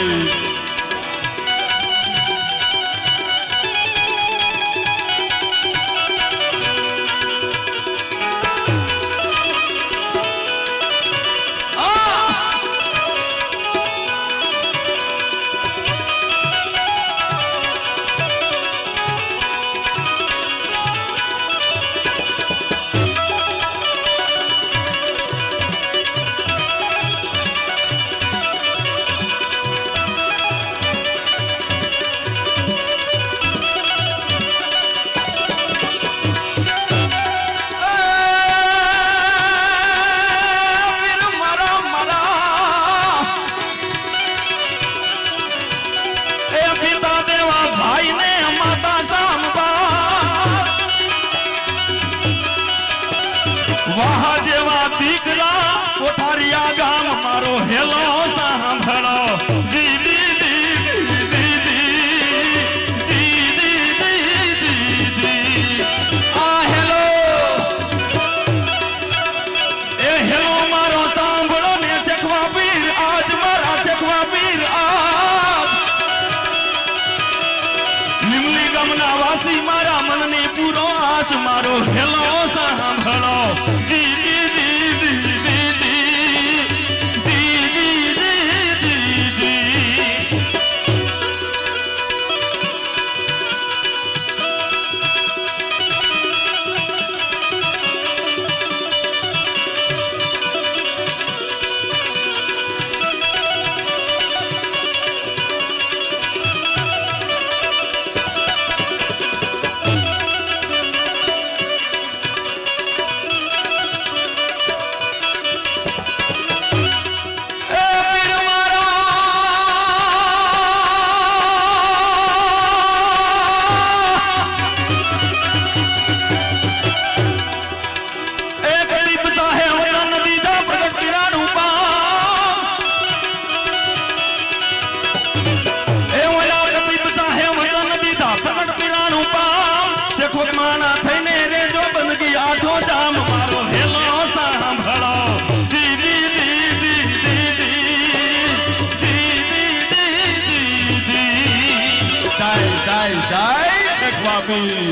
Thank you. પૂરો આશ મારો hello સાંભળો Michael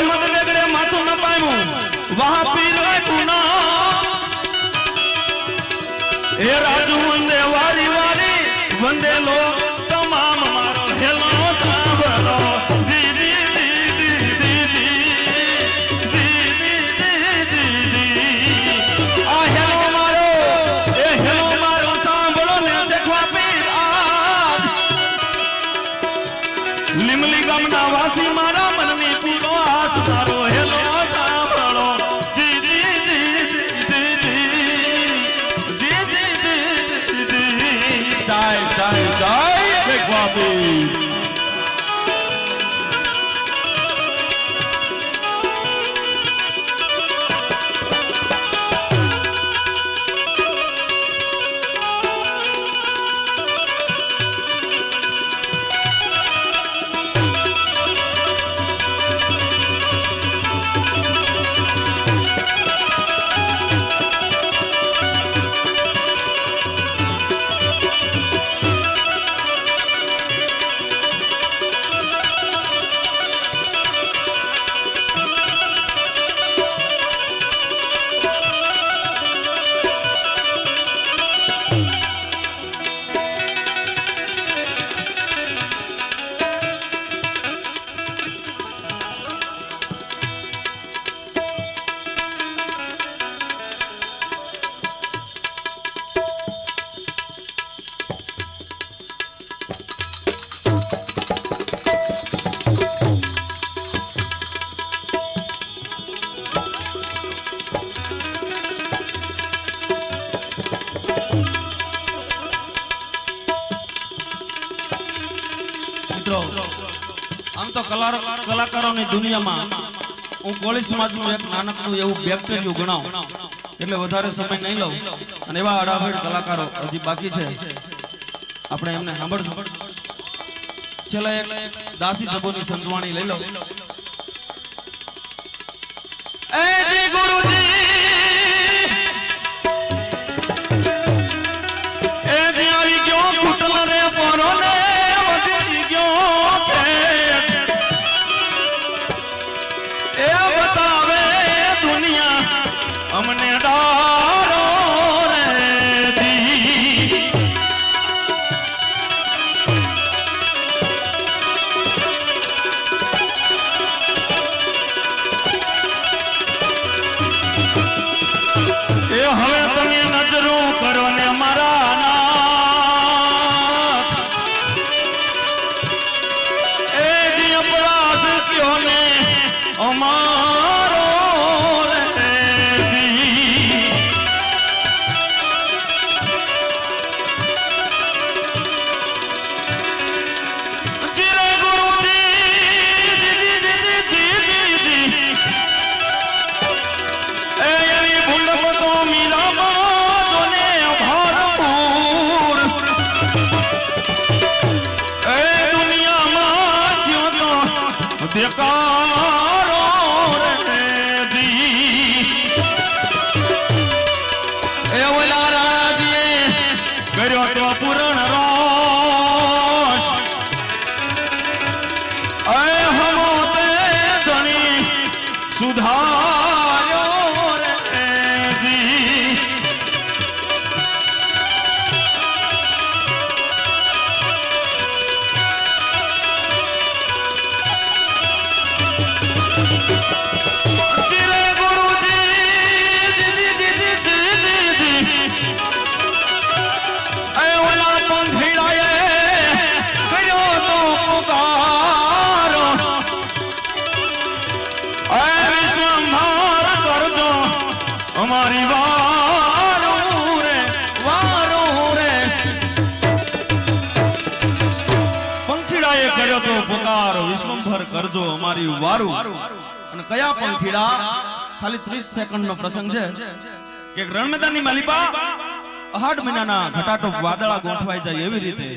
મોહમ્મદ ડગડે માથું ન પામ્યું વહાપી દુનિયામાં હું કોળી સમાજનું એક નાનકડું એવું બેક્ટેરિયું ગણાવું એટલે વધારે સમય નહીં લઉં. અને એવા અડાભેડ કલાકારો હજી બાકી છે. આપણે એમને સાંભળશું. છેલ્લા એક દાસી સભોની સંતવાણી લઈ લો કર્યો તો પૂરણ રોષ. પંખીડાએ કર્યો તો પુકાર, વિશ્વંભર કરજો અમારી વારું. અને કયા પંખીડા ખાલી 30 સેકન્ડનો પ્રસંગ છે, કે રણમેદાનની માલિપા અહાડ મહિનાના ઘટાટો વાદળા ગોઠવાઈ જાય એવી રીતે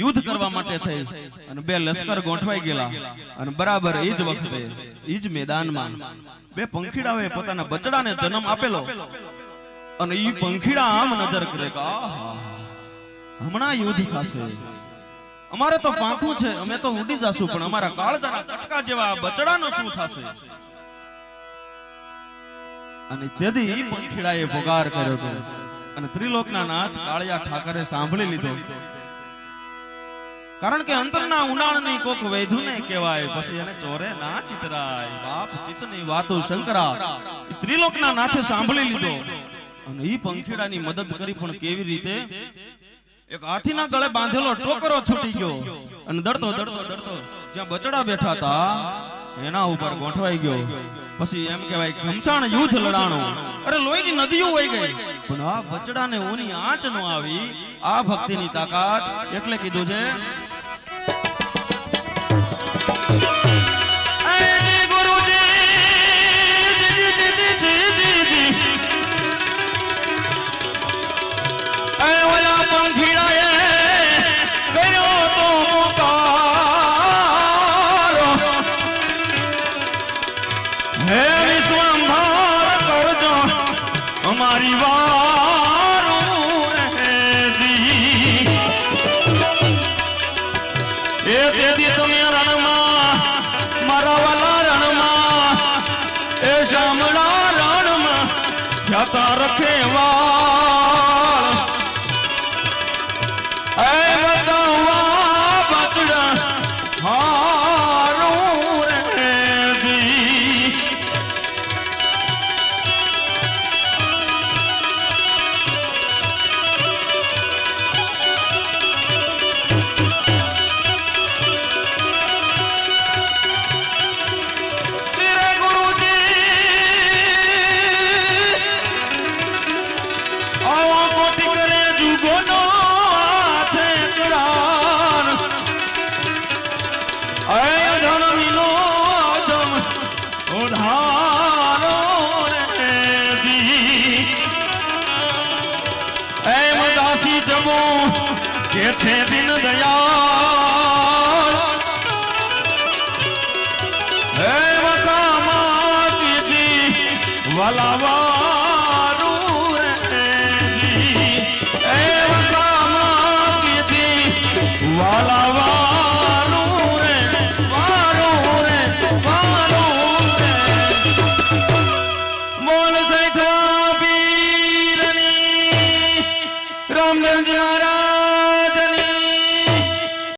યુદ્ધ કરવા માટે થઈ. અને બે લશ્કર ગોઠવાઈ ગયેલા. અને બરાબર એ જ વખતે, એ જ મેદાનમાં બે પંખીડાઓએ પોતાના બચડાને જન્મ આપેલો. અને એ પંખીડા આમ નજર કરે કે હમણાં યુદ્ધ થશે. અમારે તો પાંખું છે અમે તો ઉડી જશું પણ અમારા કાળજાના કટકા જેવા બચડાનો શું થશે? અને તેથી પંખીડાએ પોકાર કર્યો હતો. અને ત્રિલોકના નાથ કાળિયા ઠાકરે સાંભળી લીધો. કારણ કે અંતરના ઉનાળની કોક વૈધુને કહેવાય પછી એને ચોરે ના ચિતરાય. બાપ ચિતની વાતો શંકરા ત્રિલોકના નાથે સાંભળી લીધો. અને ઈ પંખીડાની મદદ કરી પણ કેવી રીતે? એક હાથીના ગળે બાંધેલો ટોકરો છૂટી ગયો. અને દડતો દડતો દડતો જ્યાં બચડા બેઠા હતા એના ઉપર ગોઠવાઈ ગયો. પછી એમ કહેવાય ઘમસાણ યુદ્ધ લડાણું. અરે લોહીની નદીઓ વહી ગઈ. પણ આ બચડાને ઓની આંચ નો આવી. આ ભક્તિની તાકાત એટલે કીધું છે હે વિશ્વંભર કરજો અમારી વારું કે છે દિન હે એમ કામાતીજી વલાવા